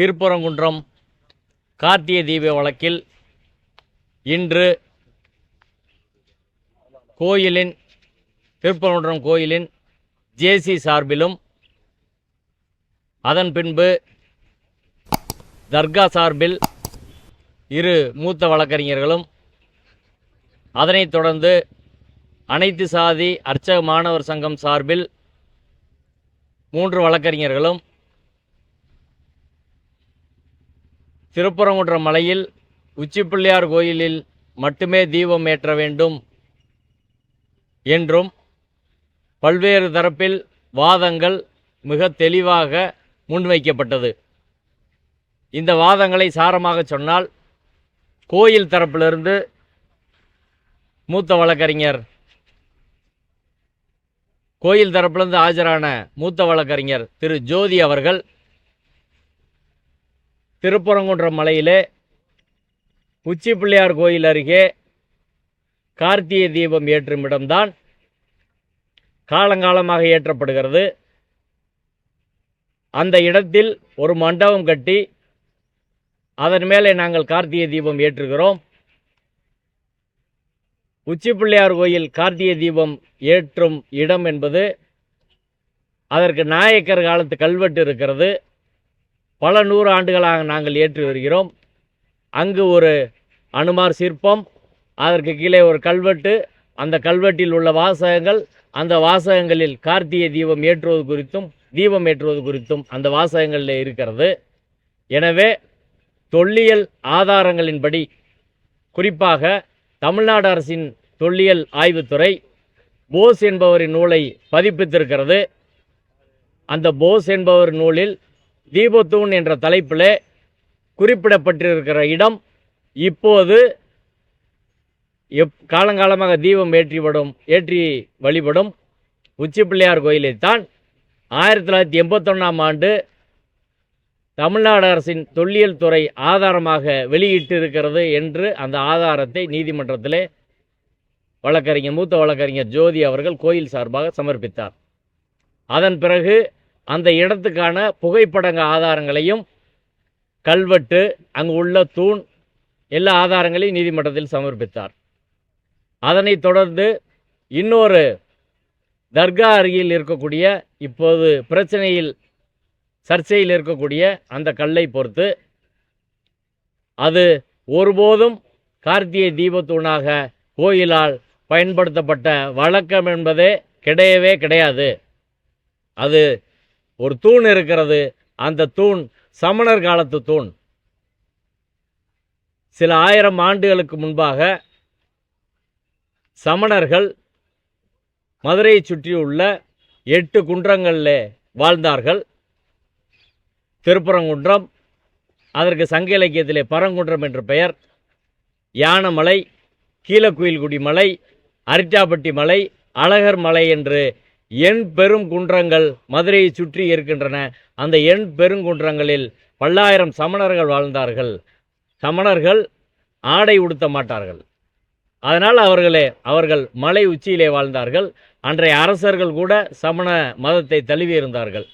திருப்பரங்குன்றம் கார்த்திகை தீப வழக்கில் இன்று கோயிலின் திருப்பரங்குன்றம் கோயிலின் ஜேசி சார்பிலும் அதன் பின்பு தர்கா சார்பில் இரு மூத்த வழக்கறிஞர்களும் அதனைத் தொடர்ந்து அனைத்து சாதி அர்ச்சக மாணவர் சங்கம் சார்பில் மூன்று வழக்கறிஞர்களும் திருப்பரங்குன்ற மலையில் உச்சிப்பிள்ளையார் கோயிலில் மட்டுமே தீபம் ஏற்ற வேண்டும் என்றும் பல்வேறு தரப்பில் வாதங்கள் மிக தெளிவாக முன்வைக்கப்பட்டது. இந்த வாதங்களை சாரமாக சொன்னால் கோயில் தரப்பிலிருந்து மூத்த வழக்கறிஞர் கோயில் தரப்பிலிருந்து ஆஜரான மூத்த வழக்கறிஞர் திரு ஜோதி அவர்கள் திருப்பரங்குன்றம் மலையிலே உச்சி பிள்ளையார் கோயில் அருகே கார்த்திகை தீபம் ஏற்றும் இடம்தான் காலங்காலமாக ஏற்றப்படுகிறது. அந்த இடத்தில் ஒரு மண்டபம் கட்டி அதன் மேலே நாங்கள் கார்த்திகை தீபம் ஏற்றுகிறோம். உச்சி பிள்ளையார் கோயில் கார்த்திகை தீபம் ஏற்றும் இடம் என்பது அதற்கு நாயக்கர் காலத்து கல்வெட்டு இருக்கிறது. பல நூறு ஆண்டுகளாக நாங்கள் ஏற்றி வருகிறோம். அங்கு ஒரு அனுமார் சிற்பம் அதற்கு கீழே ஒரு கல்வெட்டு அந்த கல்வெட்டில் உள்ள வாசகங்கள் அந்த வாசகங்களில் கார்த்திகை தீபம் ஏற்றுவது குறித்தும் தீபம் ஏற்றுவது குறித்தும் அந்த வாசகங்களில் இருக்கிறது. எனவே தொல்லியல் ஆதாரங்களின்படி குறிப்பாக தமிழ்நாடு அரசின் தொல்லியல் ஆய்வுத்துறை போஸ் என்பவரின் நூலை பதிப்பித்திருக்கிறது. அந்த போஸ் என்பவர் நூலில் தீபத்தூண் என்ற தலைப்பில் குறிப்பிடப்பட்டிருக்கிற இடம் இப்போது எப் காலங்காலமாக தீபம் ஏற்றிவிடும் ஏற்றி வழிபடும் உச்சி பிள்ளையார் கோயிலைத்தான் ஆயிரத்தி தொள்ளாயிரத்தி எண்பத்தொன்னாம் ஆண்டு தமிழ்நாடு அரசின் தொல்லியல் துறை ஆதாரமாக வெளியிட்டிருக்கிறது என்று அந்த ஆதாரத்தை நீதிமன்றத்தில் வழக்கறிஞர் மூத்த வழக்கறிஞர் ஜோதி அவர்கள் கோயில் சார்பாக சமர்ப்பித்தார். அதன் பிறகு அந்த இடத்துக்கான புகைப்படங்க ஆதாரங்களையும் கல்வெட்டு அங்கு உள்ள தூண் எல்லா ஆதாரங்களையும் நீதிமன்றத்தில் சமர்ப்பித்தார். அதனைத் தொடர்ந்து இன்னொரு தர்கா அருகில் இருக்கக்கூடிய இப்போது பிரச்சனையில் சர்ச்சையில் இருக்கக்கூடிய அந்த கல்லை பொறுத்து அது ஒருபோதும் கார்த்திகை தீபத்தூணாக கோயிலால் பயன்படுத்தப்பட்ட வழக்கம் என்பதே கிடையவே கிடையாது. அது ஒரு தூண் இருக்கிறது. அந்த தூண் சமணர் காலத்து தூண். சில ஆயிரம் ஆண்டுகளுக்கு முன்பாக சமணர்கள் மதுரையை சுற்றியுள்ள எட்டு குன்றங்களில் வாழ்ந்தார்கள். திருப்பரங்குன்றம் அதற்கு சங்க இலக்கியத்திலே பரங்குன்றம் என்ற பெயர். யானமலை கீழக்குயில்குடி மலை அரிட்டாப்பட்டி மலை அழகர் மலை என்று எண் பெருங்குன்றங்கள் மதுரையை சுற்றி இருக்கின்றன. அந்த எண் பெருங்குன்றங்களில் பல்லாயிரம் சமணர்கள் வாழ்ந்தார்கள். சமணர்கள் ஆடை உடுத்த மாட்டார்கள். அதனால் அவர்களே அவர்கள் மலை உச்சியிலே வாழ்ந்தார்கள். அன்றைய அரசர்கள் கூட சமண மதத்தை தழுவி இருந்தார்கள்.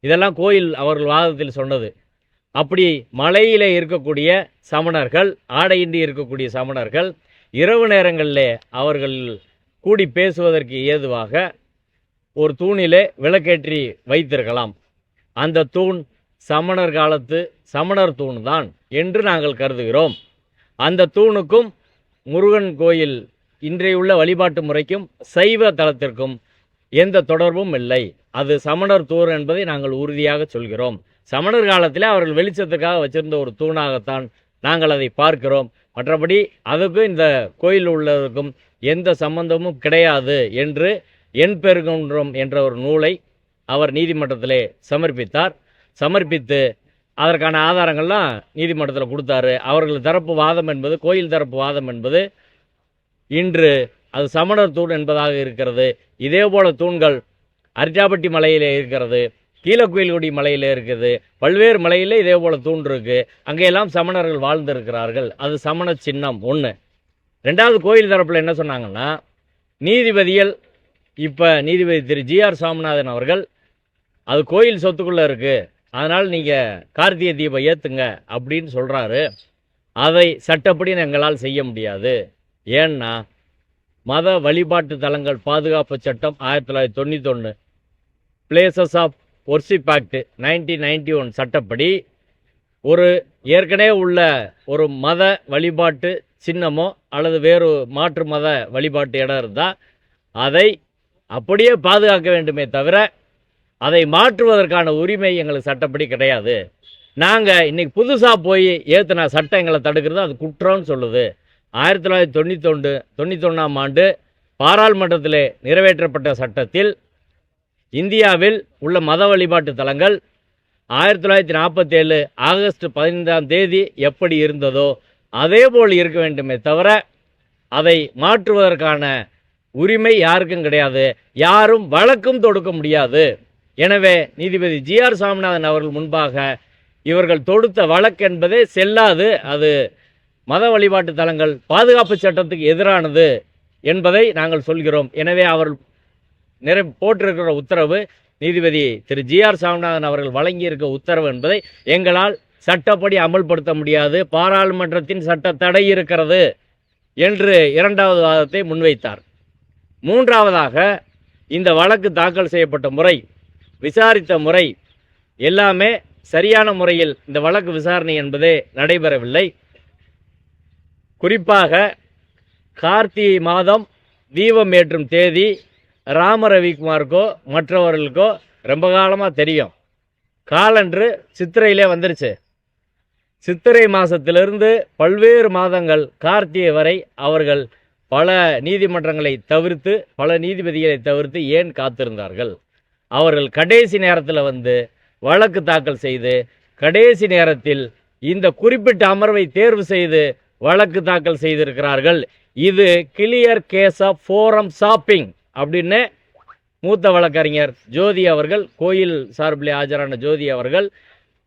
இதெல்லாம் கோயில் அவர்கள் வாதத்தில் சொன்னது. அப்படி மலையிலே இருக்கக்கூடிய சமணர்கள் ஆடையின்றி இருக்கக்கூடிய சமணர்கள் இரவு நேரங்களிலே அவர்கள் கூடி பேசுவதற்கு ஏதுவாக ஒரு தூணிலே விளக்கேற்றி வைத்திருக்கலாம். அந்த தூண் சமணர் காலத்து சமணர் தூண் தான் என்று நாங்கள் கருதுகிறோம். அந்த தூணுக்கும் முருகன் கோயில் இன்றையுள்ள வழிபாட்டு முறைக்கும் சைவ தலத்திற்கும் எந்த தொடர்பும் இல்லை. அது சமணர் தூண் என்பதை நாங்கள் உறுதியாக சொல்கிறோம். சமணர் காலத்தில் அவர்கள் வெளிச்சத்துக்காக வச்சிருந்த ஒரு தூணாகத்தான் நாங்கள் அதை பார்க்கிறோம். மற்றபடி அதுக்கும் இந்த கோயில் உள்ளதற்கும் எந்த சம்பந்தமும் கிடையாது என்று என் பெருகுன்றம் என்ற ஒரு நூலை அவர் நீதிமன்றத்திலே சமர்ப்பித்தார். சமர்ப்பித்து அதற்கான ஆதாரங்கள்லாம் நீதிமன்றத்தில் கொடுத்தாரு. அவர்கள் தரப்பு வாதம் என்பது கோயில் தரப்பு வாதம் என்பது இன்று அது சமணர் தூண் என்பதாக இருக்கிறது. இதே போல தூண்கள் அரிஜாபட்டி மலையிலே இருக்கிறது கீழக்குயில்குடி மலையிலே இருக்குது பல்வேறு மலையிலே இதே போல தூண் இருக்கு. அங்கெல்லாம் சமணர்கள் வாழ்ந்திருக்கிறார்கள். அது சமண சின்னம் ஒன்று ரெண்டாவது கோயில் தரப்பில் என்ன சொன்னாங்கன்னா நீதிபதிகள் இப்போ நீதிபதி திரு ஜிஆர் சாமிநாதன் அவர்கள் அது கோயில் சொத்துக்குள்ளே இருக்குது அதனால் நீங்கள் கார்த்திகை தீபம் ஏற்றுங்க அப்படின்னு சொல்கிறாரு அதை சட்டப்படி எங்களால் செய்ய முடியாது. ஏன்னா மத வழிபாட்டு தலங்கள் பாதுகாப்பு சட்டம் ஆயிரத்தி தொள்ளாயிரத்தி தொண்ணூத்தொன்று places of worship act nineteen ninety one சட்டப்படி ஒரு ஏற்கனவே உள்ள ஒரு மத வழிபாட்டு சின்னமோ அல்லது வேறு மாற்று மத வழிபாட்டு இடம் இருந்தால் அதை அப்படியே பாதுகாக்க வேண்டுமே தவிர அதை மாற்றுவதற்கான உரிமை எங்களுக்கு சட்டப்படி கிடையாது. நாங்கள் இன்னைக்கு புதுசாக போய் ஏற்றுன சட்டம் எங்களை தடுக்கிறது அது குற்றம்னு சொல்லுது. ஆயிரத்தி தொள்ளாயிரத்தி தொண்ணூத்தொண்டு தொண்ணூத்தொன்னாம் ஆண்டு பாராளுமன்றத்தில் நிறைவேற்றப்பட்ட சட்டத்தில் இந்தியாவில் உள்ள மத வழிபாட்டு தலங்கள் ஆயிரத்தி தொள்ளாயிரத்தி நாற்பத்தேழு ஆகஸ்ட் பதினைந்தாம் தேதி எப்படி இருந்ததோ அதே போல் இருக்க வேண்டுமே தவிர அதை மாற்றுவதற்கான உரிமை யாருக்கும் கிடையாது. யாரும் வழக்கும் தொடுக்க முடியாது. எனவே நீதிபதி ஜி ஆர் சாமிநாதன் அவர்கள் முன்பாக இவர்கள் தொடுத்த வழக்கு என்பதே செல்லாது. அது மத வழிபாட்டு தலங்கள் பாதுகாப்பு சட்டத்துக்கு எதிரானது என்பதை நாங்கள் சொல்கிறோம். எனவே அவர் நிறை போட்டிருக்கிற உத்தரவு நீதிபதி திரு ஜி ஆர் சாமிநாதன் அவர்கள் வழங்கியிருக்க உத்தரவு என்பதை எங்களால் சட்டப்படி அமல்படுத்த முடியாது. பாராளுமன்றத்தின் சட்ட தடை இருக்கிறது என்று இரண்டாவது வாதத்தை முன்வைத்தார். மூன்றாவதாக இந்த வழக்கு தாக்கல் செய்யப்பட்ட முறை விசாரித்த முறை எல்லாமே சரியான முறையில் இந்த வழக்கு விசாரணை என்பதே நடைபெறவில்லை. குறிப்பாக கார்த்திகை மாதம் தீபம் ஏற்றும் தேதி ராம ரவிக்குமாருக்கோ மற்றவர்களுக்கோ ரொம்ப காலமாக தெரியும். காலன்று சித்திரையிலே வந்துருச்சு. சித்திரை மாதத்திலிருந்து பல்வேறு மாதங்கள் கார்த்திகை வரை அவர்கள் பல நீதிமன்றங்களை தவிர்த்து பல நீதிபதிகளை தவிர்த்து ஏன் காத்திருந்தார்கள்? அவர்கள் கடைசி நேரத்தில் வந்து வழக்கு தாக்கல் செய்து கடைசி நேரத்தில் இந்த குறிப்பிட்ட அமர்வை தேர்வு செய்து வழக்கு தாக்கல் செய்திருக்கிறார்கள். இது clear case of forum shopping அப்படின்னு மூத்த வழக்கறிஞர் ஜோதி அவர்கள் கோயில் சார்பில் ஆஜரான ஜோதி அவர்கள்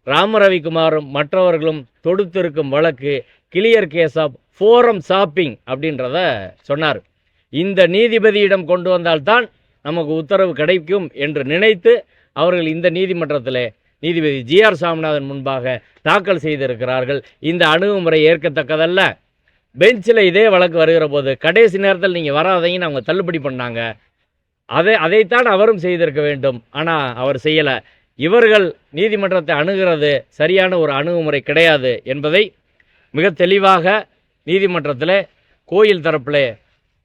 ராம ரவிக்குமாரும் மற்றவர்களும் தொடுத்திருக்கும் வழக்கு clear case of forum shopping அப்படின்றத சொன்னார். இந்த நீதிபதியிடம் கொண்டு வந்தால்தான் நமக்கு உத்தரவு கிடைக்கும் என்று நினைத்து அவர்கள் இந்த நீதிமன்றத்தில் நீதிபதி ஜி ஆர் சாமிநாதன் முன்பாக தாக்கல் செய்திருக்கிறார்கள். இந்த அணுகுமுறை ஏற்கத்தக்கதல்ல. பெஞ்சில் இதே வழக்கு வருகிற போது கடைசி நேரத்தில் நீங்கள் வராதையும் அவங்க தள்ளுபடி பண்ணாங்க. அதை அதைத்தான் அவரும் செய்திருக்க வேண்டும். ஆனால் அவர் செய்யலை. இவர்கள் நீதிமன்றத்தை அணுகிறது சரியான ஒரு அணுகுமுறை கிடையாது என்பதை மிக தெளிவாக நீதிமன்றத்தில் கோயில் தரப்பில்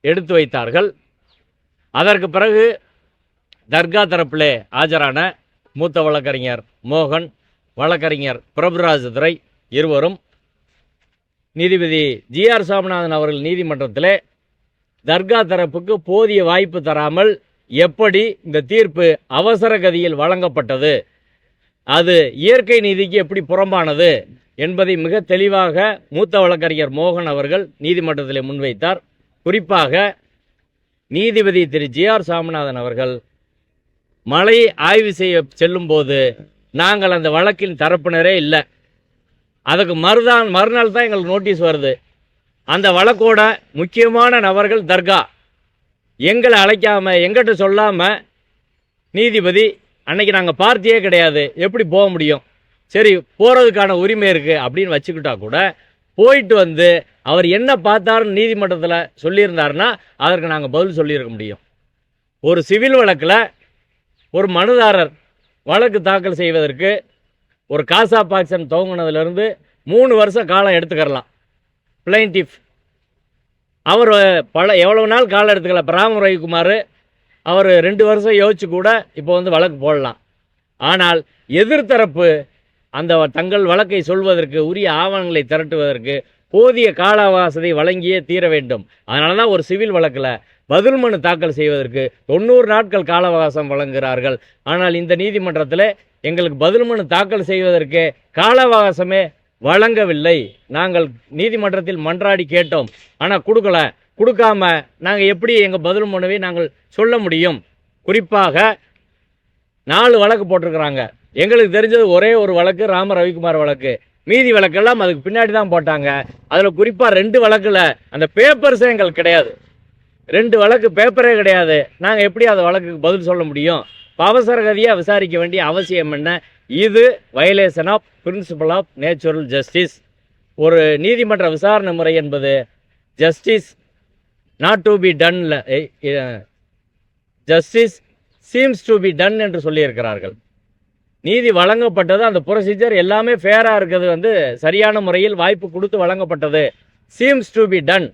எடுத்து வைத்தார்கள். அதற்கு பிறகு தர்கா தரப்பிலே ஆஜரான மூத்த வழக்கறிஞர் மோகன் வழக்கறிஞர் பிரபுராஜ் துரை இருவரும் நீதிபதி ஜி ஆர் சாமிநாதன் அவர்கள் நீதிமன்றத்தில் தர்கா தரப்புக்கு போதிய வாய்ப்பு தராமல் எப்படி இந்த தீர்ப்பு அவசர கதியில் வழங்கப்பட்டது? அது இயற்கை நீதிக்கு எப்படி புறம்பானது என்பதை மிக தெளிவாக மூத்த வழக்கறிஞர் மோகன் அவர்கள் நீதிமன்றத்தில் முன்வைத்தார். குறிப்பாக நீதிபதி திரு. ஜி. ஆர். சாமிநாதன் அவர்கள் மழை ஆய்வு செய்ய செல்லும்போது நாங்கள் அந்த வழக்கின் தரப்பினரே இல்லை. அதுக்கு மறுதான் மறுநாள் தான் எங்களுக்கு நோட்டீஸ் வருது. அந்த வழக்கோட முக்கியமான நபர்கள் தர்கா. எங்களை அழைக்காமல் எங்கிட்ட சொல்லாமல் நீதிபதி அன்னைக்கு நாங்கள் பார்த்தியே கிடையாது. எப்படி போக முடியும்? சரி போகிறதுக்கான உரிமை இருக்குது அப்படின்னு வச்சுக்கிட்டா கூட போயிட்டு வந்து அவர் என்ன பார்த்தாருன்னு நீதிமன்றத்தில் சொல்லியிருந்தாருன்னா அதற்கு நாங்கள் பதில் சொல்லியிருக்க முடியும். ஒரு சிவில் வழக்கில் ஒரு மனுதாரர் வழக்கு தாக்கல் செய்வதற்கு ஒரு காசா பாக்சன் துவங்கினதுலேருந்து மூணு வருஷம் காலம் எடுத்துக்கிறலாம் பிளைன்டிஃப் அவர் பல எவ்வளவு நாள் காலம் எடுத்துக்கலாம் பிராம ரவிக்குமார் அவர் ரெண்டு வருஷம் யோசிச்சு கூட இப்போ வந்து வழக்கு போடலாம். ஆனால் எதிர்த்தரப்பு அந்த தங்கள் வழக்கை சொல்வதற்கு உரிய ஆவணங்களை திரட்டுவதற்கு போதிய கால அவகாசத்தை வழங்கியே தீர வேண்டும். அதனால தான் ஒரு சிவில் வழக்கில் பதில் மனு தாக்கல் செய்வதற்கு தொண்ணூறு நாட்கள் கால அவகாசம் வழங்குகிறார்கள். ஆனால் இந்த நீதிமன்றத்தில் எங்களுக்கு பதில் மனு தாக்கல் செய்வதற்கு கால அவகாசமே வழங்கவில்லை. நாங்கள் நீதிமன்றத்தில் மன்றாடி கேட்டோம். ஆனால் கொடுக்கல. கொடுக்காம நாங்கள் எப்படி எங்கள் பதில் மனுவை நாங்கள் சொல்ல முடியும்? குறிப்பாக நாலு வழக்கு போட்டிருக்கிறாங்க. எங்களுக்கு தெரிஞ்சது ஒரே ஒரு வழக்கு ராம ரவிக்குமார் வழக்கு. மீதி வழக்கெல்லாம் அதுக்கு பின்னாடி தான் போட்டாங்க. அதில் குறிப்பாக ரெண்டு வழக்கில் அந்த பேப்பர்ஸே எங்களுக்கு கிடையாது. ரெண்டு வழக்கு பேப்பரே கிடையாது. நாங்கள் எப்படி அந்த வழக்குக்கு பதில் சொல்ல முடியும்? இப்போ விசாரிக்க வேண்டிய அவசியம் என்ன? இது violation of principle of natural justice ஒரு நீதிமன்ற விசாரணை முறை என்பது justice not to be டன்ல justice seems to be done என்று சொல்லியிருக்கிறார்கள். நீதி வழங்கப்பட்டது அந்த ப்ரொசீஜர் எல்லாமே ஃபேராக இருக்கிறது வந்து சரியான முறையில் வாய்ப்பு கொடுத்து வழங்கப்பட்டது. சீம்ஸ் டு பி டன்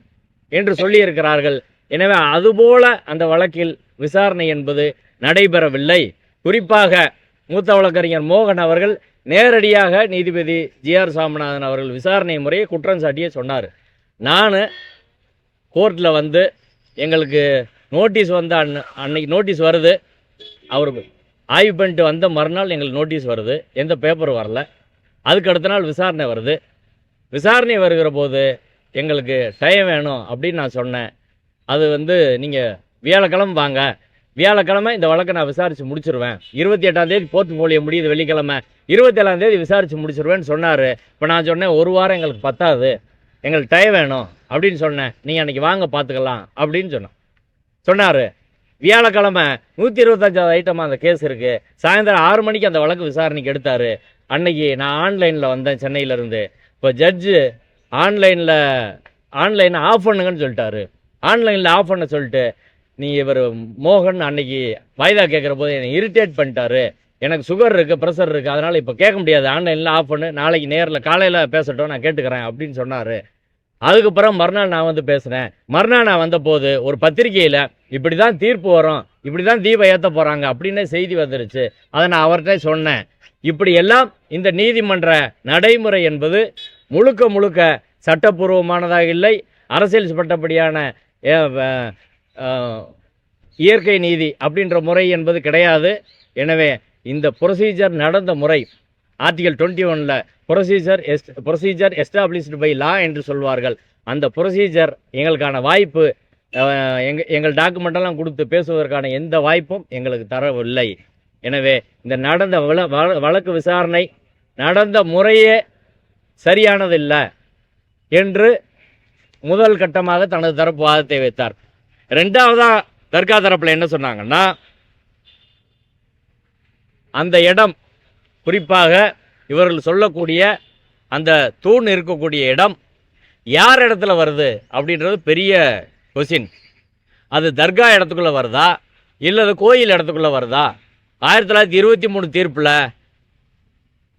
என்று சொல்லியிருக்கிறார்கள். எனவே அதுபோல அந்த வழக்கில் விசாரணை என்பது நடைபெறவில்லை. குறிப்பாக மூத்த வழக்கறிஞர் மோகன் அவர்கள் நேரடியாக நீதிபதி ஜிஆர் சாமிநாதன் அவர்கள் விசாரணை முறையை குற்றம் சாட்டியே சொன்னார். நான் கோர்ட்டில் வந்து எங்களுக்கு நோட்டீஸ் வந்த அன்ன அன்னைக்கு நோட்டீஸ் வருது. அவர் ஆய்வு பண்ணிட்டு வந்த மறுநாள் எங்களுக்கு நோட்டீஸ் வருது. எந்த பேப்பர் வரல. அதுக்கு அடுத்த நாள் விசாரணை வருது. விசாரணை வருகிற போது எங்களுக்கு டைம் வேணும் அப்படின்னு நான் சொன்னேன். அது வந்து நீங்கள் வியாழக்கிழமை வாங்க. வியாழக்கிழமை இந்த வழக்கை நான் விசாரித்து முடிச்சிருவேன். இருபத்தி எட்டாந்தேதி போர்ட்ஃபோலியோ முடியுது வெள்ளிக்கிழமை. இருபத்தேழாந்தேதி விசாரித்து முடிச்சிருவேன்னு சொன்னார். இப்போ நான் சொன்னேன் ஒரு வாரம் எங்களுக்கு பத்தாது. எங்களுக்கு டைம் வேணும். அப்படின்னு சொன்னேன். நீங்கள் அன்றைக்கி வாங்க பார்த்துக்கலாம் அப்படின்னு சொன்னான். சொன்னார் வியாழக்கிழமை நூற்றி இருபத்தஞ்சாவது ஐட்டமாக அந்த கேஸ் இருக்குது சாயந்தரம் ஆறு மணிக்கு அந்த வழக்கு விசாரணைக்கு எடுத்தார். அன்னைக்கு நான் ஆன்லைனில் வந்தேன் சென்னையிலேருந்து இப்போ ஜட்ஜு ஆன்லைனில் ஆன்லைனை ஆஃப் பண்ணுங்கன்னு சொல்லிட்டாரு. ஆன்லைனில் ஆஃப் பண்ண சொல்லிட்டு நீ இவர் மோகன் அன்னைக்கு வாய்தா கேட்குற போது என்னை இரிட்டேட் பண்ணிட்டாரு. எனக்கு சுகர் இருக்குது ப்ரெஷர் இருக்குது அதனால் இப்போ கேட்க முடியாது. ஆன்லைனில் ஆஃப் பண்ணு நாளைக்கு நேரில் காலையில் பேசட்டும் நான் கேட்டுக்கிறேன் அப்படின்னு சொன்னார். அதுக்கப்புறம் மறுநாள் நான் வந்து பேசுனேன் மறுநாள் நான் வந்த போது ஒரு பத்திரிகையில் இப்படி தான் தீர்ப்பு வரும் இப்படி தான் தீபம் ஏற்ற போகிறாங்க அப்படின்னு செய்தி வந்துருச்சு. அதை நான் அவர்கிட்ட சொன்னேன். இப்படி எல்லாம் இந்த நீதிமன்ற நடைமுறை என்பது முழுக்க முழுக்க சட்டப்பூர்வமானதாக இல்லை அரசியல் சட்டப்படியான இயற்கை நீதி அப்படின்ற முறை என்பது கிடையாது. எனவே இந்த ப்ரொசீஜர் நடந்த முறை ஆர்டிகல் டுவெண்ட்டி ஒனில் procedure as procedure established by law என்று சொல்வார்கள். அந்த ப்ரொசீஜர் எங்களுக்கான வாய்ப்பு எங்கள் எங்கள் டாக்குமெண்டெல்லாம் கொடுத்து பேசுவதற்கான எந்த வாய்ப்பும் எங்களுக்கு தரவில்லை. எனவே இந்த நடந்த வழ- வழக்கு விசாரணை நடந்த முறையே சரியானதில்லை என்று முதல் கட்டமாக தனது தரப்பு வாதத்தை வைத்தார். ரெண்டாவதாக தர்கா தரப்பில் என்ன சொன்னாங்கன்னா அந்த இடம் குறிப்பாக இவர்கள் சொல்லக்கூடிய அந்த தூண் இருக்கக்கூடிய இடம் யார் இடத்துல வருது அப்படின்றது பெரிய கொஸ்டின் அது தர்கா இடத்துக்குள்ளே வருதா? இல்லை அது கோயில் இடத்துக்குள்ளே வருதா? ஆயிரத்தி தொள்ளாயிரத்தி இருபத்தி மூணு தீர்ப்பில்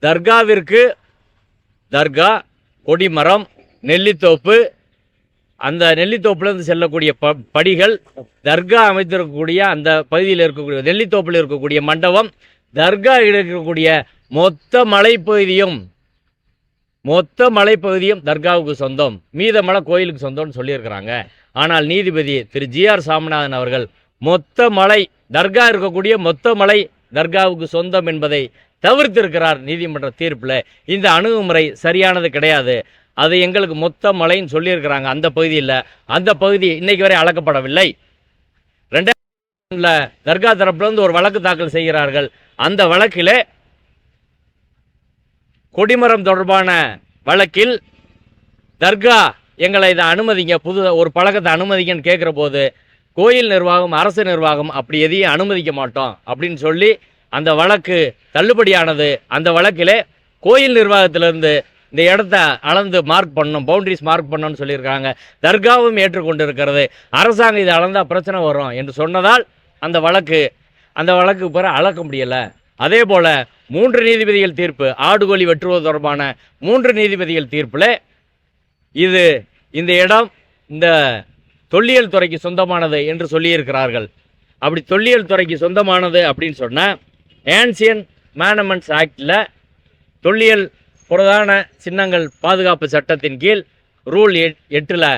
தர்காவிற்கு தர்கா கொடிமரம் நெல்லித்தோப்பு அந்த நெல்லித்தோப்புலேருந்து செல்லக்கூடிய ப படிகள் தர்கா அமைத்திருக்கக்கூடிய அந்த பகுதியில் இருக்கக்கூடிய நெல்லித்தோப்பில் இருக்கக்கூடிய மண்டபம் தர்கா இருக்கக்கூடிய மொத்த மலைப்பகுதியும் மொத்த மலைப்பகுதியும் தர்காவுக்கு சொந்தம். மீத மலை கோயிலுக்கு சொந்தம்னு சொல்லியிருக்கிறாங்க. ஆனால் நீதிபதி திரு ஜிஆர் சாமிநாதன் அவர்கள் மொத்த மலை தர்கா இருக்கக்கூடிய மொத்த மலை தர்காவுக்கு சொந்தம் என்பதை தவிர்த்திருக்கிறார் நீதிமன்ற தீர்ப்பில். இந்த அணுகுமுறை சரியானது கிடையாது. அது எங்களுக்கு மொத்த மலைன்னு சொல்லியிருக்கிறாங்க. அந்த பகுதியில் அந்த பகுதி இன்னைக்கு வரை அளக்கப்படவில்லை. தர்கா தரப்புலேருந்து ஒரு வழக்கு தாக்கல் செய்கிறார்கள். அந்த வழக்கில் கொடிமரம் தொடர்பான வழக்கில் தர்கா எங்களை இதை அனுமதிங்க புது ஒரு பழக்கத்தை அனுமதிங்கன்னு கேட்குற போது கோயில் நிர்வாகம் அரசு நிர்வாகம் அப்படி எதையும் அனுமதிக்க மாட்டோம் அப்படின்னு சொல்லி அந்த வழக்கு தள்ளுபடியானது. அந்த வழக்கில் கோயில் நிர்வாகத்திலிருந்து இந்த இடத்த அளந்து மார்க் பண்ணணும் பவுண்டரிஸ் மார்க் பண்ணணும்னு சொல்லியிருக்காங்க. தர்காவும் ஏற்றுக்கொண்டு இருக்கிறது அரசாங்கம் இதை அளந்தால் பிரச்சனை வரும் என்று சொன்னதால் அந்த வழக்கு அந்த வழக்கு பிற அளக்க முடியலை. அதே போல் மூன்று நீதிபதிகள் தீர்ப்பு ஆடுகோழி வெட்டுவது தொடர்பான மூன்று நீதிபதிகள் தீர்ப்பில் இது இந்த இடம் இந்த தொல்லியல் துறைக்கு சொந்தமானது என்று சொல்லியிருக்கிறார்கள். அப்படி தொல்லியல் துறைக்கு சொந்தமானது அப்படின்னு சொன்னால் ஏன்சியன் மேனமெண்ட்ஸ் ஆக்டில் தொல்லியல் பிரதான சின்னங்கள் பாதுகாப்பு சட்டத்தின் கீழ் ரூல் எட் எட்டில்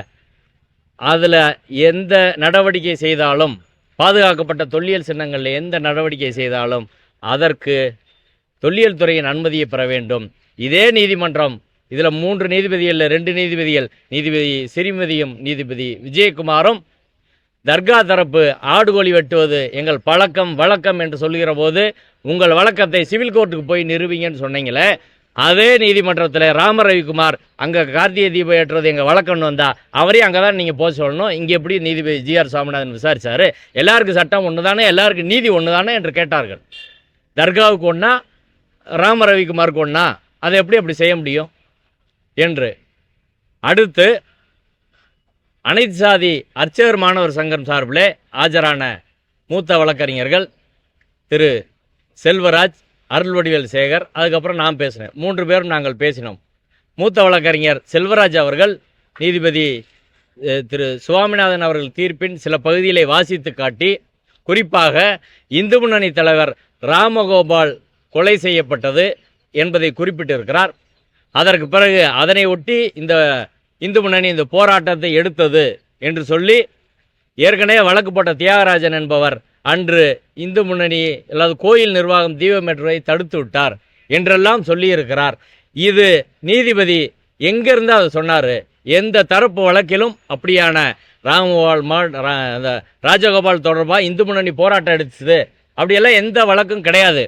அதில் எந்த நடவடிக்கை செய்தாலும் பாதுகாக்கப்பட்ட தொல்லியல் சின்னங்களில் எந்த நடவடிக்கை செய்தாலும் அதற்கு தொல்லியல் துறையின் அனுமதியை பெற வேண்டும். இதே நீதிமன்றம் இதில் மூன்று நீதிபதிகளில் ரெண்டு நீதிபதிகள் நீதிபதி சிறிமதியும் நீதிபதி விஜயகுமாரும் தர்கா தரப்பு ஆடுகோழி வெட்டுவது எங்கள் பழக்கம் வழக்கம் என்று சொல்லுகிற போது உங்கள் வழக்கத்தை சிவில் கோர்ட்டுக்கு போய் நிறுவிங்கன்னு சொன்னீங்களே அதே நீதிமன்றத்தில் ராம ரவிக்குமார் அங்கே கார்த்திகை தீபம் ஏற்றுறது எங்கள் வழக்கம்னு வந்தால் அவரையும் அங்கே தான் நீங்கள் போக சொல்லணும். இங்கே எப்படி நீதிபதி ஜிஆர் சாமிநாதன் விசாரித்தார் எல்லாருக்கும் சட்டம் ஒன்று தானே எல்லாருக்கும் நீதி ஒன்று தானே என்று கேட்டார்கள். தர்காவுக்கு ஒன்றா ராம ரவிக்குமாருக்கு ஒன்றா அதை எப்படி அப்படி செய்ய முடியும்? என்று. அடுத்து அனைத்து சாதி அர்ச்சகர் மாணவர் சங்கம் சார்பிலே ஆஜரான மூத்த வழக்கறிஞர்கள் திரு செல்வராஜ் அருள்வடிவேல் சேகர் அதுக்கப்புறம் நான் பேசினேன். மூன்று பேரும் நாங்கள் பேசினோம். மூத்த வழக்கறிஞர் செல்வராஜ் அவர்கள் நீதிபதி திரு சுவாமிநாதன் அவர்கள் தீர்ப்பின் சில பகுதிகளை வாசித்து காட்டி குறிப்பாக இந்து முன்னணி தலைவர் ராமகோபால் கொலை செய்யப்பட்டது என்பதை குறிப்பிட்டிருக்கிறார். அதற்கு பிறகு அதனை ஒட்டி இந்த இந்து முன்னணி இந்த போராட்டத்தை எடுத்தது என்று சொல்லி ஏற்கனவே வழக்கு போட்ட தியாகராஜன் என்பவர் அன்று இந்து முன்னணி அல்லது கோயில் நிர்வாகம் தீபமேற்றுவதை தடுத்து விட்டார் என்றெல்லாம் சொல்லியிருக்கிறார். இது நீதிபதி எங்கேருந்து அதை சொன்னார்? எந்த தரப்பு வழக்கிலும் அப்படியான ராமகோபால் மா ரா- அந்த ராஜகோபால் தொடர்பாக இந்து முன்னணி போராட்டம் எடுத்தது அப்படியெல்லாம் எந்த வழக்கும் கிடையாது.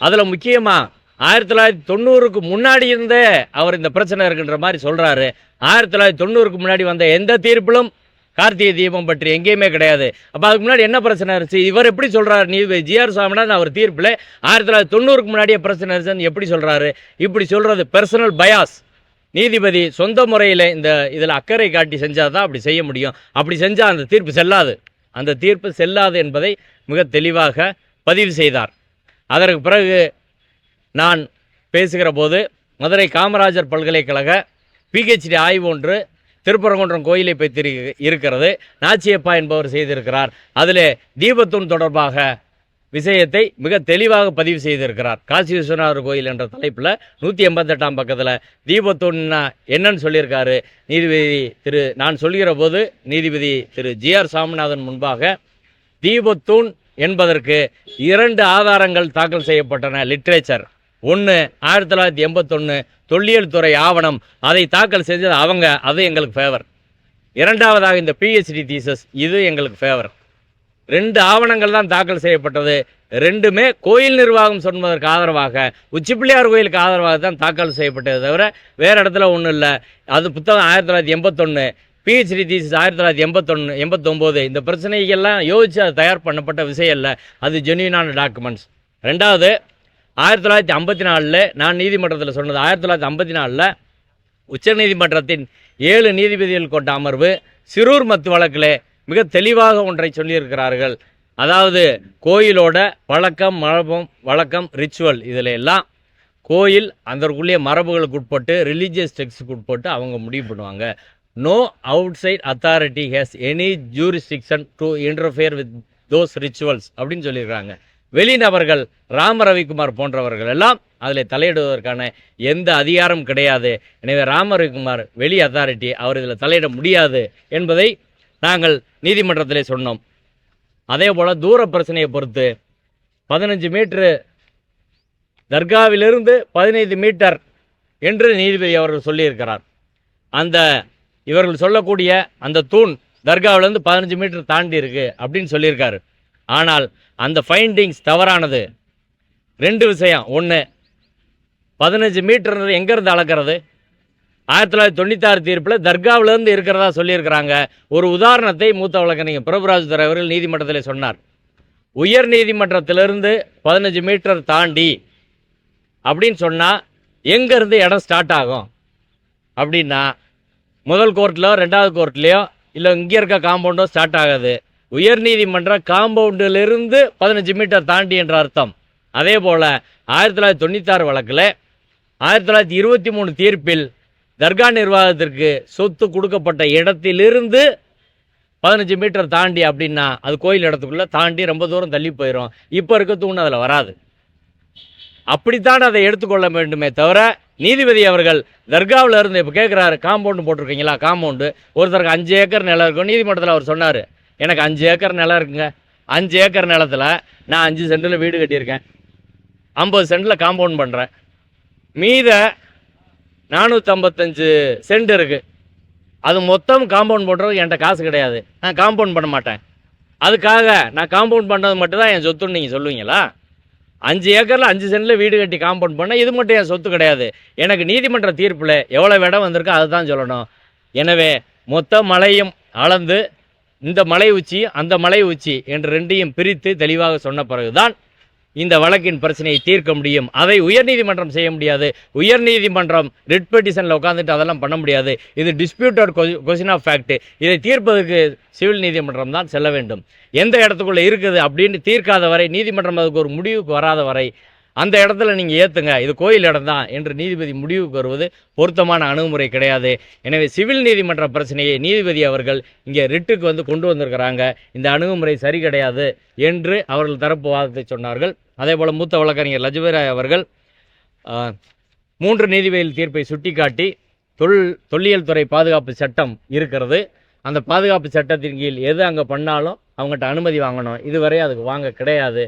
அதில் முக்கியமாக ஆயிரத்தி தொள்ளாயிரத்தி தொண்ணூறுக்கு முன்னாடி இருந்தே அவர் இந்த பிரச்சனை இருக்குன்ற மாதிரி சொல்கிறாரு ஆயிரத்தி தொள்ளாயிரத்தி தொண்ணூறுக்கு முன்னாடி வந்த எந்த தீர்ப்பிலும் கார்த்திகை தீபம் பற்றி எங்கேயுமே கிடையாது. அப்போ அதுக்கு முன்னாடி என்ன பிரச்சனை இருந்துச்சு? இவர் எப்படி சொல்கிறார் நீதிபதி ஜிஆர் சாமிநாதன் அவர் தீர்ப்பில் ஆயிரத்தி தொள்ளாயிரத்தி தொண்ணூறுக்கு முன்னாடியே பிரச்சனை இருந்துச்சுன்னு எப்படி சொல்கிறாரு இப்படி சொல்கிறது பர்சனல் பயாஸ் நீதிபதி சொந்த முறையில் இந்த இதில் அக்கறை காட்டி செஞ்சால் தான் அப்படி செய்ய முடியும். அப்படி செஞ்சால் அந்த தீர்ப்பு செல்லாது. அந்த தீர்ப்பு செல்லாது என்பதை மிக தெளிவாக பதிவு செய்தார். அதற்கு பிறகு நான் பேசுகிற போது மதுரை காமராஜர் பல்கலைக்கழக பிஹெச்டி ஆய்வு ஒன்று திருப்பரங்குன்றம் கோயிலை பற்றி இருக்கிறது. நாச்சியப்பா என்பவர் செய்திருக்கிறார். அதில் தீபத்தூண் தொடர்பாக விஷயத்தை மிக தெளிவாக பதிவு செய்திருக்கிறார். காசி விஸ்வநாதர் கோயில் என்ற தலைப்பில் நூற்றி எண்பத்தெட்டாம் பக்கத்தில் தீபத்தூண்னா என்னன்னு சொல்லியிருக்காரு. நீதிபதி திரு நான் சொல்கிற போது நீதிபதி திரு ஜிஆர் சாமிநாதன் முன்பாக தீபத்தூண் என்பதற்கு இரண்டு ஆதாரங்கள் தாக்கல் செய்யப்பட்டன லிட்ரேச்சர். ஒன்று ஆயிரத்தி தொள்ளாயிரத்தி எண்பத்தொன்று தொல்லியல் துறை ஆவணம் அதை தாக்கல் செஞ்சது அவங்க அது எங்களுக்கு ஃபேவர் இரண்டாவதாக இந்த பிஹெச்டி தீசஸ் இது எங்களுக்கு ஃபேவர் ரெண்டு ஆவணங்கள் தான் தாக்கல் செய்யப்பட்டது. ரெண்டுமே கோயில் நிர்வாகம் சொன்னதற்கு ஆதரவாக உச்சிப்பிள்ளையார் கோயிலுக்கு ஆதரவாக தான் தாக்கல் செய்யப்பட்டது தவிர வேறு இடத்துல ஒன்றும் இல்லை. அது புத்தகம் ஆயிரத்தி தொள்ளாயிரத்தி எண்பத்தொன்று பிஹெச்டி தீசிஸ் ஆயிரத்தி தொள்ளாயிரத்தி எண்பத்தொன்று எண்பத்தொம்போது இந்த பிரச்சனைகள்லாம் யோசித்து அது தயார் பண்ணப்பட்ட விஷயம் இல்லை. அது ஜென்யூனான டாக்குமெண்ட்ஸ் ரெண்டாவது ஆயிரத்தி தொள்ளாயிரத்தி ஐம்பத்தி நாலில் நான் நீதிமன்றத்தில் சொன்னது ஆயிரத்தி தொள்ளாயிரத்தி ஐம்பத்தி நாலில் உச்சநீதிமன்றத்தின் ஏழு நீதிபதிகள் கொண்ட அமர்வு சிறூர் மத்து வழக்கில் மிக தெளிவாக ஒன்றை சொல்லியிருக்கிறார்கள். அதாவது கோயிலோட பழக்கம் மரபம் வழக்கம் ரிச்சுவல் இதில் எல்லாம் கோயில் அதற்குள்ளே மரபுகளுக்கு உட்பட்டு ரிலீஜியஸ் டெக்ஸ்டுக்கு உட்பட்டு அவங்க முடிவு பண்ணுவாங்க. No outside authority has any jurisdiction to interfere with those rituals அப்படின்னு சொல்லியிருக்கிறாங்க வெளிநபர்கள் ராம ரவிக்குமார் போன்றவர்கள் எல்லாம் அதில் தலையிடுவதற்கான எந்த அதிகாரம் கிடையாது. எனவே ராம ரவிக்குமார் வெளி அத்தாரிட்டி அவர் இதில் தலையிட முடியாது என்பதை நாங்கள் நீதிமன்றத்திலே சொன்னோம். அதே போல் தூர பிரச்சனையை பொறுத்து பதினஞ்சு மீட்ரு தர்காவிலிருந்து பதினைந்து மீட்டர் என்று நீதிபதி அவர்கள் சொல்லியிருக்கிறார். அந்த இவர்கள் சொல்லக்கூடிய அந்த தூண் தர்காவிலேருந்து பதினஞ்சு மீட்டர் தாண்டி இருக்கு அப்படின்னு சொல்லியிருக்காரு. ஆனால் அந்த ஃபைண்டிங்ஸ் தவறானது. ரெண்டு விஷயம். ஒன்று பதினஞ்சு மீட்டர்ன்றது எங்கேருந்து அளக்கிறது? ஆயிரத்தி தொள்ளாயிரத்தி தொண்ணூத்தாறு தீர்ப்பில் தர்காவிலேருந்து இருக்கிறதா சொல்லியிருக்கிறாங்க. ஒரு உதாரணத்தை மூத்த வழக்கறிஞர் பிரபுராஜ் தலைவர்கள் அவர்கள் நீதிமன்றத்தில் சொன்னார். உயர் நீதிமன்றத்திலிருந்து பதினஞ்சு மீட்டர் தாண்டி அப்படின்னு சொன்னால் எங்கேருந்து இடம் ஸ்டார்ட் ஆகும்? அப்படின்னா முதல் கோர்ட்லையோ ரெண்டாவது கோர்ட்லேயோ இல்லை இங்கே இருக்க காம்பவுண்டோ ஸ்டார்ட் ஆகாது. உயர்நீதிமன்ற காம்பவுண்டிலிருந்து பதினஞ்சு மீட்டர் தாண்டி என்ற அர்த்தம். அதே போல் ஆயிரத்தி தொள்ளாயிரத்தி தொண்ணூத்தாறு வழக்கில் ஆயிரத்தி தொள்ளாயிரத்தி இருபத்தி மூணு தீர்ப்பில் தர்கா நிர்வாகத்திற்கு சொத்து கொடுக்கப்பட்ட இடத்திலிருந்து பதினஞ்சு மீட்டர் தாண்டி அப்படின்னா அது கோயில் இடத்துக்குள்ளே தாண்டி ரொம்ப தூரம் தள்ளி போயிடும் இப்போ இருக்க தூண் அதில் வராது. அப்படித்தான் அதை எடுத்துக்கொள்ள வேண்டுமே தவிர நீதிபதி அவர்கள் தர்காவில் இருந்து இப்போ கேட்குறாரு காம்பவுண்டு போட்டிருக்கீங்களா? காம்பவுண்டு. ஒருத்தருக்கு அஞ்சு ஏக்கர் நிலம் இருக்கும். நீதிமன்றத்தில் அவர் சொன்னார் எனக்கு அஞ்சு ஏக்கர் நிலம் இருக்குங்க. அஞ்சு ஏக்கர் நிலத்தில் நான் அஞ்சு சென்டில் வீடு கட்டியிருக்கேன். ஐம்பது சென்டில் காம்பவுண்ட் பண்ணுறேன் மீத நானூற்றம்பத்தஞ்சு சென்ட் இருக்குது அது மொத்தம் காம்பவுண்ட் பண்ணுறது என்கிட்ட காசு கிடையாது. நான் காம்பவுண்ட் பண்ண மாட்டேன். அதுக்காக நான் காம்பவுண்ட் பண்ணது மட்டும்தான் என் சொத்துன்னு நீங்கள் சொல்லுவீங்களா? அஞ்சு ஏக்கரில் அஞ்சு சென்டில் வீடு கட்டி காம்பவுண்ட் பண்ணால் இது மட்டும் என் சொத்து கிடையாது. எனக்கு நீதிமன்ற தீர்ப்பில் எவ்வளோ இடம் வந்திருக்கோ அதுதான் சொல்லணும். எனவே மொத்த மலையும் அளந்து இந்த மலை உச்சி அந்த மலை உச்சி என்று ரெண்டையும் பிரித்து தெளிவாக சொன்ன பிறகுதான் இந்த வழக்கின் பிரச்சனையை தீர்க்க முடியும். அதை உயர்நீதிமன்றம் செய்ய முடியாது. உயர்நீதிமன்றம் ரிட் பெட்டிஷனில் உட்காந்துட்டு அதெல்லாம் பண்ண முடியாது. இது டிஸ்பியூட்டட் கொஸ்டின் ஆஃப் ஃபேக்ட் இதை தீர்ப்பதற்கு சிவில் நீதிமன்றம் தான் செல்ல வேண்டும். எந்த இடத்துக்குள்ளே இருக்குது அப்படின்னு தீர்க்காத வரை நீதிமன்றம் அதுக்கு ஒரு முடிவுக்கு வராத வரை அந்த இடத்துல நீங்கள் ஏற்றுங்க இது கோயில் இடம் தான் என்று நீதிபதி முடிவுக்கு வருவது பொருத்தமான அணுகுமுறை கிடையாது. எனவே சிவில் நீதிமன்ற பிரச்சனையை நீதிபதி அவர்கள் இங்கே ரிட்டுக்கு வந்து கொண்டு வந்திருக்கிறாங்க. இந்த அணுகுமுறை சரி கிடையாது என்று அவர்கள் தரப்பு வாதத்தை சொன்னார்கள். அதே போல் மூத்த வழக்கறிஞர் லஜுபராய் அவர்கள் மூன்று நீதிபதிகள் தீர்ப்பை சுட்டிக்காட்டி தொல் தொல்லியல் துறை பாதுகாப்பு சட்டம் இருக்கிறது. அந்த பாதுகாப்பு சட்டத்தின் கீழ் எது அங்கே பண்ணாலும் அவங்ககிட்ட அனுமதி வாங்கணும். இதுவரை அதுக்கு வாங்க கிடையாது.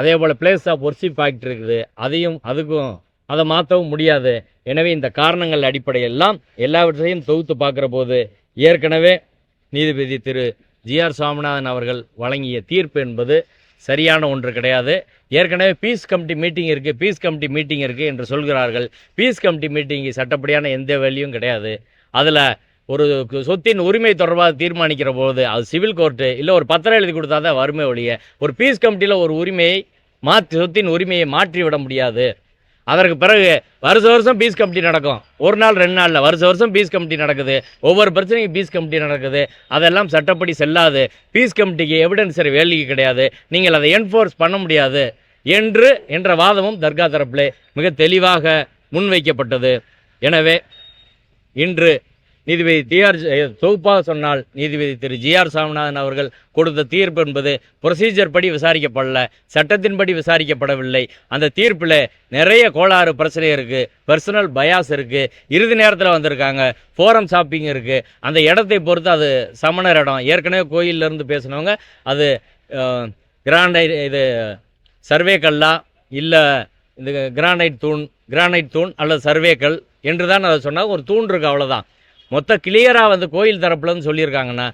அதே போல் பிளேஸ் ஆஃப் ஒர்ஷிப் ஆக்ட் இருக்குது. அதையும் அதுக்கும் அதை மாற்றவும் முடியாது. எனவே இந்த காரணங்கள் அடிப்படையெல்லாம் எல்லாவற்றையும் தொகுத்து பார்க்குற போது ஏற்கனவே நீதிபதி திரு. ஜிஆர் சுவாமிநாதன் அவர்கள் வழங்கிய தீர்ப்பு என்பது சரியான ஒன்று கிடையாது. ஏற்கனவே பீஸ் கமிட்டி மீட்டிங் இருக்குது பீஸ் கமிட்டி மீட்டிங் இருக்குது என்று சொல்கிறார்கள். பீஸ் கமிட்டி மீட்டிங்கு சட்டப்படியான எந்த வேலையும் கிடையாது. அதில் ஒரு சொத்தின் உரிமை தொடர்பாக தீர்மானிக்கிற போது அது சிவில் கோர்ட்டு இல்லை ஒரு பத்திரம் எழுதி கொடுத்தா தான் வறுமை ஒழிய ஒரு பீஸ் கமிட்டியில் ஒரு உரிமையை மாற்றி சொத்தின் உரிமையை மாற்றி விட முடியாது. அதற்கு பிறகு வருஷ வருஷம் பீஸ் கமிட்டி நடக்கும். ஒரு நாள் ரெண்டு நாளில் வருஷ வருஷம் பீஸ் கமிட்டி நடக்குது. ஒவ்வொரு பிரச்சனையும் பீஸ் கமிட்டி நடக்குது. அதெல்லாம் சட்டப்படி செல்லாது. பீஸ் கமிட்டிக்கு எவிடன்ஸ் வேலைக்கு கிடையாது. நீங்கள் அதை என்ஃபோர்ஸ் பண்ண முடியாது என்று என்ற வாதமும் தர்கா தரப்பில் மிக தெளிவாக முன்வைக்கப்பட்டது. எனவே இன்று நீதிபதி டிஆர் தொகுப்பாக சொன்னால் நீதிபதி திரு ஜிஆர் சாமிநாதன் அவர்கள் கொடுத்த தீர்ப்பு என்பது ப்ரொசீஜர் படி விசாரிக்கப்படல சட்டத்தின்படி விசாரிக்கப்படவில்லை. அந்த தீர்ப்பில் நிறைய கோளாறு பிரச்சனை இருக்குது பர்சனல் பயாஸ் இருக்குது இறுதி நேரத்தில் வந்திருக்காங்க ஃபோரம் ஷாப்பிங் இருக்குது அந்த இடத்தை பொறுத்து அது சமணர் இடம். ஏற்கனவே கோயிலிருந்து பேசினவங்க அது கிராண்டைட் இது சர்வே கல்லா இல்லை இந்த கிரானைட் தூண் கிரானைட் தூண் அல்லது சர்வேக்கல் என்று தான் அதை சொன்னாங்க. ஒரு தூண் இருக்குது அவ்வளோதான் மொத்த கிளியராக வந்து கோயில் தரப்புலன்னு சொல்லியிருக்காங்கன்னா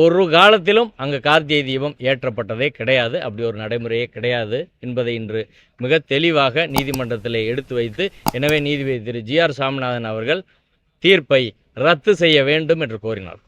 ஒரு காலத்திலும் அங்கே கார்த்திகை தீபம் ஏற்றப்பட்டதே கிடையாது. அப்படி ஒரு நடைமுறையே கிடையாது என்பதை இன்று மிக தெளிவாக நீதிமன்றத்தில் எடுத்து வைத்து எனவே நீதிபதி திரு ஜிஆர் சாமிநாதன் அவர்கள் தீர்ப்பை ரத்து செய்ய வேண்டும் என்று கோரினார்.